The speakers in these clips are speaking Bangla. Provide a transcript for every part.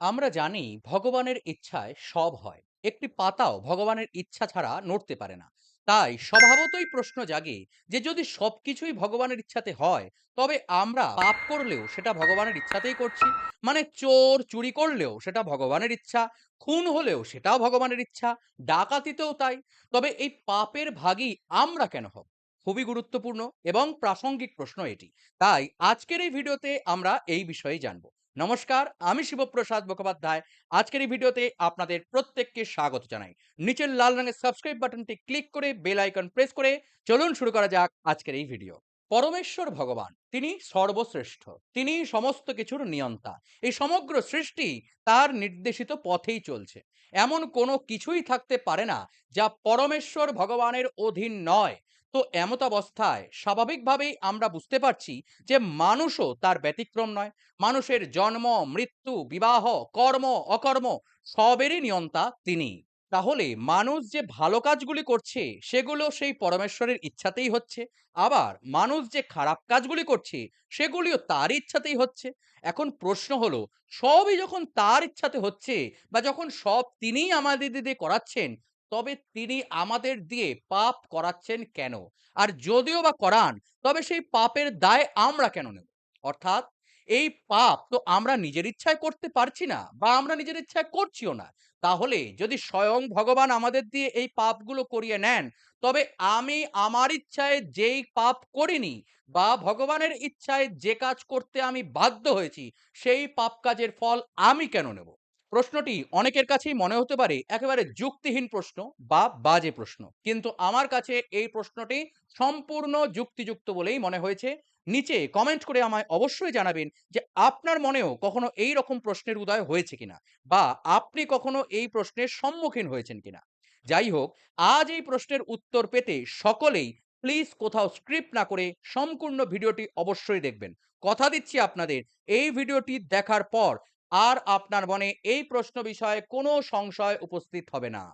আমরা জানি ভগবানের ইচ্ছায় সব হয়। একটি পাতাও ভগবানের ইচ্ছা ছাড়া নড়তে পারে না। তাই স্বভাবতই প্রশ্ন জাগে যে যদি সবকিছুই ভগবানের ইচ্ছাতে হয়, তবে আমরা পাপ করলেও সেটা ভগবানের ইচ্ছাতেই করছি। মানে চোর চুরি করলেও সেটা ভগবানের ইচ্ছা, খুন হলেও সেটাও ভগবানের ইচ্ছা, ডাকাতিতেও তাই। তবে এই পাপের ভাগই আমরা কেন হব? খুবই গুরুত্বপূর্ণ এবং প্রাসঙ্গিক প্রশ্ন এটি। তাই আজকের এই ভিডিওতে আমরা এই বিষয়ে জানব। নমস্কার, আমি শিবপ্রসাদ মুখোপাধ্যায়। আজকের এই ভিডিওতে আপনাদের প্রত্যেককে স্বাগত জানাই। নিচের লাল রঙের সাবস্ক্রাইব বাটনটি ক্লিক করে বেল আইকন প্রেস করে চলুন শুরু করা যাক আজকের এই ভিডিও। পরমেশ্বর ভগবান, তিনি সর্বশ্রেষ্ঠ, তিনি সমস্ত কিছুর নিয়ন্তা। এই সমগ্র সৃষ্টি তার নির্দেশিত পথেই চলছে। এমন কোনো কিছুই থাকতে পারে না যা পরমেশ্বর ভগবানের অধীন নয়। তো এমত অবস্থায় স্বাভাবিকভাবেই আমরা বুঝতে পারছি যে মানুষও তার ব্যতিক্রম নয়। মানুষের জন্ম, মৃত্যু, বিবাহ, কর্ম, অকর্ম সবেরই নিয়ন্তা তিনি। তাহলে মানুষ যে ভালো কাজগুলি করছে, সেগুলো সেই পরমেশ্বরের ইচ্ছাতেই হচ্ছে। আবার মানুষ যে খারাপ কাজগুলি করছে, সেগুলিও তার ইচ্ছাতেই হচ্ছে। এখন প্রশ্ন হলো, সবই যখন তার ইচ্ছাতে হচ্ছে বা যখন সব তিনিই আমাদের দিয়ে করাচ্ছেন তবে তিনি আমাদের দিয়ে পাপ করাচ্ছেন কেন? আর যদিও বা করান, তবে সেই পাপের দায় আমরা কেন নেব? অর্থাৎ, এই পাপ তো আমরা নিজের ইচ্ছায় করতে পারছি না বা আমরা নিজের ইচ্ছায় করছিও না। তাহলে যদি স্বয়ং ভগবান আমাদের দিয়ে এই পাপগুলো করিয়ে নেন, তবে আমি আমার ইচ্ছায় যেই পাপ করিনি বা ভগবানের ইচ্ছায় যে কাজ করতে আমি বাধ্য হয়েছি, সেই পাপ কাজের ফল আমি কেন নেব? প্রশ্নটি অনেকের কাছেই মনে হতে পারে একেবারে যুক্তিহীন প্রশ্ন বা বাজে প্রশ্ন। কিন্তু আমার কাছে এই প্রশ্নটি সম্পূর্ণ যুক্তিযুক্ত বলেই মনে হয়েছে। নিচে কমেন্ট করে আমায় অবশ্যই জানাবেন যে আপনার মনেও কখনো এই রকম প্রশ্নের উদয় হয়েছে কিনা বা আপনি কখনো এই প্রশ্নের সম্মুখীন হয়েছেন কিনা। যাই হোক, আজ এই প্রশ্নের উত্তর পেতে সকলেই প্লিজ কোথাও স্ক্রিপ্ট না করে সম্পূর্ণ ভিডিওটি অবশ্যই দেখবেন। কথা দিচ্ছি আপনাদের, এই ভিডিওটি দেখার পর আর আপনার মনে এই প্রশ্ন বিষয়ে কোনো সংশয় উপস্থিত হবে না।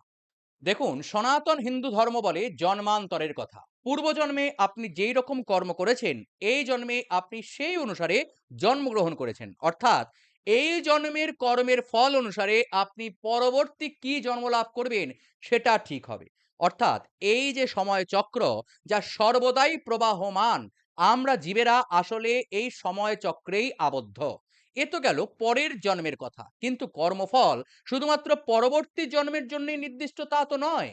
দেখুন, সনাতন হিন্দু ধর্ম বলে জন্মান্তরের কথা। পূর্বজন্মে আপনি যেই রকম কর্ম করেছেন, এই জন্মে আপনি সেই অনুসারে জন্মগ্রহণ করেছেন। অর্থাৎ এই জন্মের কর্মের ফল অনুসারে আপনি পরবর্তী কি জন্ম লাভ করবেন, সেটা ঠিক হবে। অর্থাৎ এই যে সময় চক্র যা সর্বদাই প্রবাহমান, আমরা জীবেরা আসলে এই সময় চক্রেই আবদ্ধ। এ তো গেল পরের জন্মের কথা। কিন্তু কর্মফল শুধুমাত্র পরবর্তী জন্মের জন্যই নির্দিষ্ট তা তো নয়।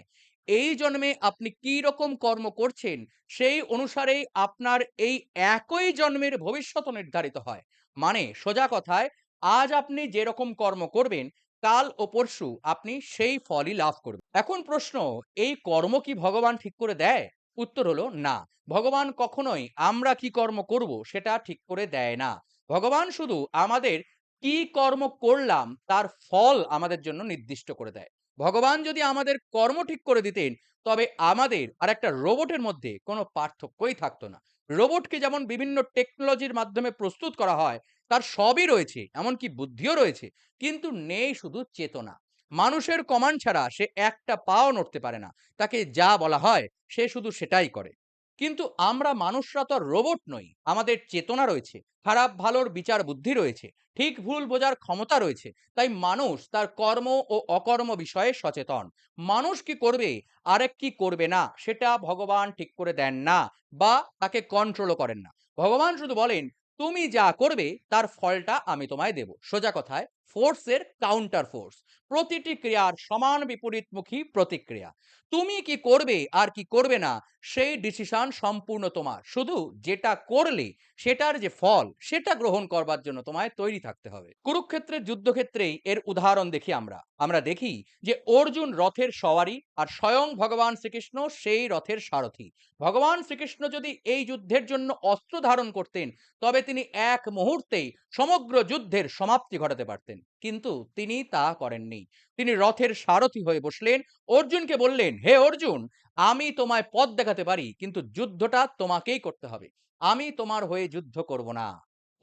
এই জন্মে আপনি কি রকম কর্ম করছেন সেই অনুসারেই আপনার এই একই জন্মের ভবিষ্যৎ নির্ধারিত হয়। মানে সোজা কথায়, আজ আপনি যেরকম কর্ম করবেন, কাল ও পরশু আপনি সেই ফলই লাভ করবেন। এখন প্রশ্ন, এই কর্ম কি ভগবান ঠিক করে দেয়? উত্তর হলো না। ভগবান কখনোই আমরা কি কর্ম করব সেটা ঠিক করে দেয় না। ভগবান শুধু আমাদের কি কর্ম করলাম, তার ফল আমাদের জন্য নির্দিষ্ট করে দেয়। ভগবান যদি আমাদের কর্ম ঠিক করে দিতেন, তবে আমাদের আর একটা রোবটের মধ্যে কোনো পার্থক্যই থাকতো না। রোবটকে যেমন বিভিন্ন টেকনোলজির মাধ্যমে প্রস্তুত করা হয়, তার সবই রয়েছে, এমনকি বুদ্ধিও রয়েছে, কিন্তু নেই শুধু চেতনা। মানুষের কমান ছাড়া সে একটা পাও নড়তে পারে না। তাকে যা বলা হয়, সে শুধু সেটাই করে। কিন্তু আমরা মানুষরা তো রোবট নই, আমাদের চেতনা রয়েছে, খারাপ, ভালোর বিচার বুদ্ধি রয়েছে, ঠিক ভুল বোঝার ক্ষমতা রয়েছে, তাই মানুষ তার কর্ম ও অকর্ম বিষয়ে সচেতন। মানুষ কি করবে, আরেক কি করবে না, সেটা ভগবান ঠিক করে দেন না বা তাকে কন্ট্রোলও করেন না। ভগবান শুধু বলেন, তুমি যা করবে, তার ফলটা আমি তোমায় দেব। সোজা কথায় ফোর্সের কাউন্টার ফোর্স প্রতিটি ক্রিয়ার সমান বিপরীতমুখী প্রতিক্রিয়া। তুমি কি করবে আর কি করবে না, সেই ডিসিশন সম্পূর্ণ তোমার। শুধু যেটা করলে সেটার যে ফল, সেটা গ্রহণ করবার জন্য তোমায় তৈরি থাকতে হবে। কুরুক্ষেত্রের যুদ্ধক্ষেত্রেই এর উদাহরণ দেখি আমরা। আমরা দেখি যে অর্জুন রথের সওয়ারি আর স্বয়ং ভগবান শ্রীকৃষ্ণ সেই রথের সারথি। ভগবান শ্রীকৃষ্ণ যদি এই যুদ্ধের জন্য অস্ত্র ধারণ করতেন, তবে তিনি এক মুহূর্তেই সমগ্র যুদ্ধের সমাপ্তি ঘটাতে পারতেন। কিন্তু তিনি তা করেননি। তিনি রথের সারথি হয়ে বসলেন। অর্জুনকে বললেন, হে অর্জুন, আমি তোমায় পথ দেখাতে পারি, কিন্তু যুদ্ধটা তোমাকেই করতে হবে। আমি তোমার হয়ে যুদ্ধ করব না।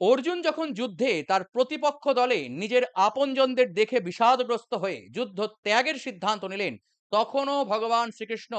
অর্জুন যখন যুদ্ধে তার প্রতিপক্ষ দলে নিজের আপনজনদের দেখে বিষাদগ্রস্ত হয়ে যুদ্ধ ত্যাগের সিদ্ধান্ত নিলেন, তখনও ভগবান শ্রীকৃষ্ণ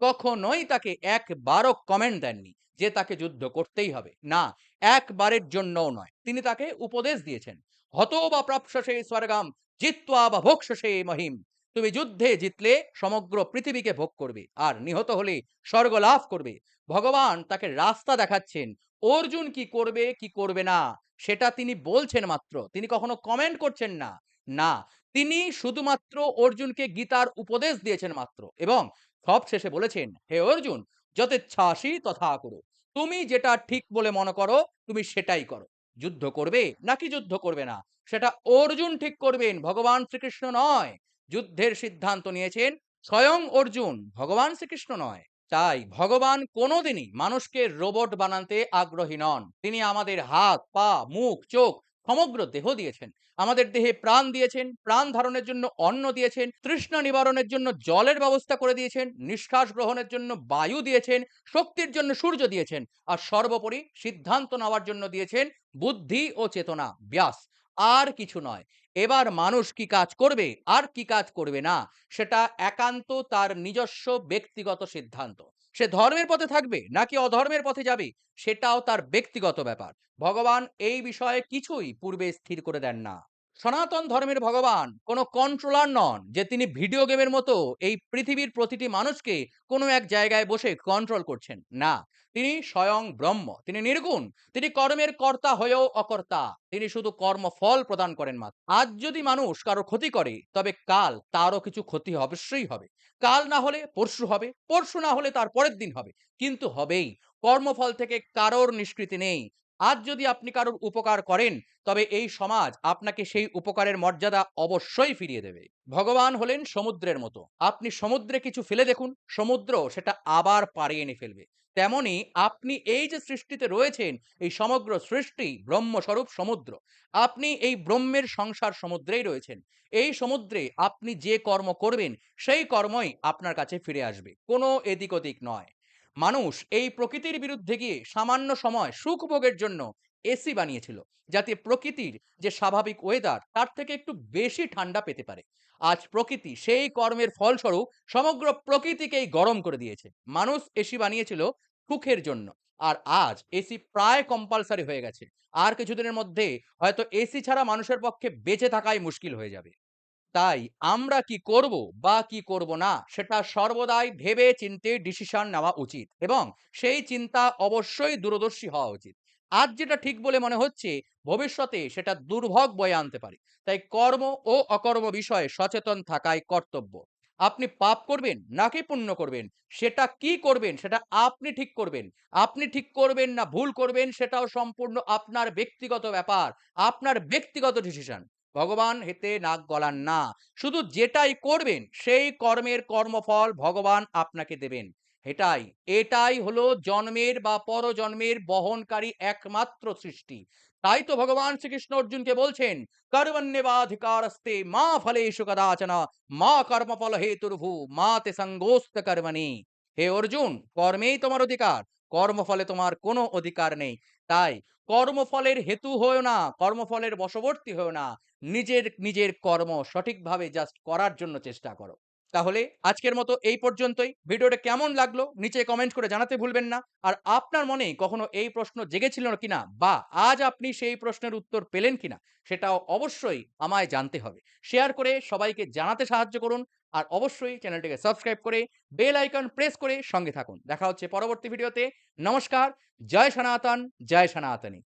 কখনোই তাকে একবারও কমেন্ট দেননি যে তাকে যুদ্ধ করতেই হবে। না, একবারের জন্যও নয়। তিনি তাকে উপদেশ দিয়েছেন। হত বা প্রাপসে স্বর্গাম, জিত্বা বা ভোক্ষসে মহিম। তুমি যুদ্ধে জিতলে সমগ্র পৃথিবীকে ভোগ করবে, আর নিহত হলে স্বর্গ লাভ করবে। ভগবান তাকে রাস্তা দেখাচ্ছেন, অর্জুন কি করবে কি করবে না, সেটা তিনি বলছেন মাত্র। তিনি কখনো কমেন্ট করছেন না। না তিনি শুধুমাত্র অর্জুনকে গীতার উপদেশ দিয়েছেন মাত্র এবং সব শেষে বলেছেন, হে অর্জুন যথেচ্ছাসী তথা করো। তুমি যেটা ঠিক বলে মনে করো, তুমি সেটাই করো। যুদ্ধ করবে নাকি যুদ্ধ করবে না? সেটা অর্জুন ঠিক করবেন, ভগবান শ্রীকৃষ্ণ নয়। যুদ্ধের সিদ্ধান্ত নিয়েছেন স্বয়ং অর্জুন, ভগবান শ্রীকৃষ্ণ নয়। তাই ভগবান কোনোদিনই মানুষকে রোবট বানাতে আগ্রহী নন। তিনি আমাদের হাত, পা, মুখ, চোখ সমগ্র দেহ দিয়েছেন। আমাদের দেহে প্রাণ দিয়েছেন, প্রাণ ধারণের জন্য অন্ন দিয়েছেন, তৃষ্ণা নিবারণের জন্য জলের ব্যবস্থা করে দিয়েছেন, নিঃশ্বাস গ্রহণের জন্য বায়ু দিয়েছেন, শক্তির জন্য সূর্য দিয়েছেন আর সর্বোপরি সিদ্ধান্ত নেওয়ার জন্য দিয়েছেন বুদ্ধি ও চেতনা। ব্যাস, আর কিছু নয়। এবার মানুষ কি কাজ করবে আর কি কাজ করবে না, সেটা একান্ত তার নিজস্ব ব্যক্তিগত সিদ্ধান্ত। সে ধর্মের পথে থাকবে নাকি অধর্মের পথে যাবে? সেটাও তার ব্যক্তিগত ব্যাপার। ভগবান এই বিষয়ে কিছুই পূর্বে স্থির করে দেন না। সনাতন ধর্মের ভগবান কোনো কন্ট্রোলার নন যে তিনি ভিডিও গেমের মতো এই পৃথিবীর প্রতিটি মানুষকে কোনো এক জায়গায় বসে কন্ট্রোল করছেন। না, তিনি স্বয়ং ব্রহ্ম, তিনি নির্গুণ, তিনি কর্মের কর্তা হয়েও অকর্তা, তিনি শুধু কর্মফল প্রদান করেন মাত্র। আজ যদি মানুষ কারও ক্ষতি করে, তবে কাল তারও কিছু ক্ষতি অবশ্যই হবে। কাল না হলে পরশু হবে, পরশু না হলে তার পরের দিন হবে। কিন্তু হবেই, কর্মফল থেকে কারোর নিষ্কৃতি নেই আজ যদি আপনি কারোর উপকার করেন, তবে এই সমাজ আপনাকে সেই উপকারের মর্যাদা অবশ্যই ফিরিয়ে দেবে। ভগবান হলেন সমুদ্রের মতো। আপনি সমুদ্রে কিছু ফেলে দেখুন, সমুদ্র সেটা আবার পাড়িয়ে এনে ফেলবে। তেমনি আপনি এই যে সৃষ্টিতে রয়েছেন, এই সমগ্র সৃষ্টি ব্রহ্মস্বরূপ সমুদ্র, আপনি এই ব্রহ্মের সংসার সমুদ্রেই রয়েছেন। এই সমুদ্রে আপনি যে কর্ম করবেন, সেই কর্মই আপনার কাছে ফিরে আসবে। কোনো এদিক ওদিক নয়। মানুষ এই প্রকৃতির বিরুদ্ধে গিয়ে সামান্য সময় সুখ ভোগের জন্য এসি বানিয়েছিল, যাতে প্রকৃতির যে স্বাভাবিক ওয়েদার তার থেকে একটু বেশি ঠান্ডা পেতে পারে। আজ প্রকৃতি সেই কর্মের ফলস্বরূপ সমগ্র প্রকৃতিকেই গরম করে দিয়েছে। মানুষ এসি বানিয়েছিল সুখের জন্য, আর আজ এসি প্রায় কম্পালসারি হয়ে গেছে। আর কিছুদিনের মধ্যে হয়তো এসি ছাড়া মানুষের পক্ষে বেঁচে থাকাই মুশকিল হয়ে যাবে। তাই আমরা কি করব বা কি করব না, সেটা সর্বদাই ভেবে চিন্তে ডিসিশন নেওয়া উচিত এবং সেই চিন্তা অবশ্যই দূরদর্শী হওয়া উচিত। আজ যেটা ঠিক বলে মনে হচ্ছে, ভবিষ্যতে সেটা দুর্ভোগ বয়ে আনতে পারে। তাই কর্ম ও অকর্ম বিষয়ে সচেতন থাকাই কর্তব্য। আপনি পাপ করবেন নাকি পুণ্য করবেন, সেটা কি করবেন সেটা আপনি ঠিক করবেন। আপনি ঠিক করবেন না ভুল করবেন, সেটাও সম্পূর্ণ আপনার ব্যক্তিগত ব্যাপার, আপনার ব্যক্তিগত ডিসিশন ভগবান হেতে নাক গলান না। শুধু যেটাই করবেন, সেই কর্মের কর্মফল ভগবান আপনাকে দেবেন। এটাই এটাই হলো জন্মের বা পরজন্মের বহনকারী একমাত্র সৃষ্টি। তাই তো ভগবান শ্রীকৃষ্ণ অর্জুনকে বলছেন কর্মণ্যবাধিকারস্তে মা ফলেষু কদাচন, মা কর্মফল হেতুর্ভু মা তে সঙ্গোস্ত কর্মণি। হে অর্জুন, কর্মেই তোমার অধিকার, কর্মফলে তোমার কোনো অধিকার নেই। তাই কর্মফলের হেতু হয়েও না, কর্মফলের বশবর্তী হয়েও না। নিজের নিজের কর্ম সঠিকভাবে জাস্ট করার জন্য চেষ্টা করো। তাহলে আজকের মতো এই পর্যন্তই। ভিডিওটা কেমন লাগল নিচে কমেন্ট করে জানাতে ভুলবেন না। আর আপনার মনে কখনো এই প্রশ্ন জেগেছিল কিনা বা আজ আপনি সেই প্রশ্নের উত্তর পেলেন কিনা, সেটাও অবশ্যই আমায় জানতে হবে। শেয়ার করে সবাইকে জানাতে সাহায্য করুন। আর অবশ্যই চ্যানেলটিকে সাবস্ক্রাইব করে বেল আইকন প্রেস করে সঙ্গে থাকুন। দেখা হচ্ছে পরবর্তী ভিডিওতে। নমস্কার, জয় সনাতন, জয় সনাতনী।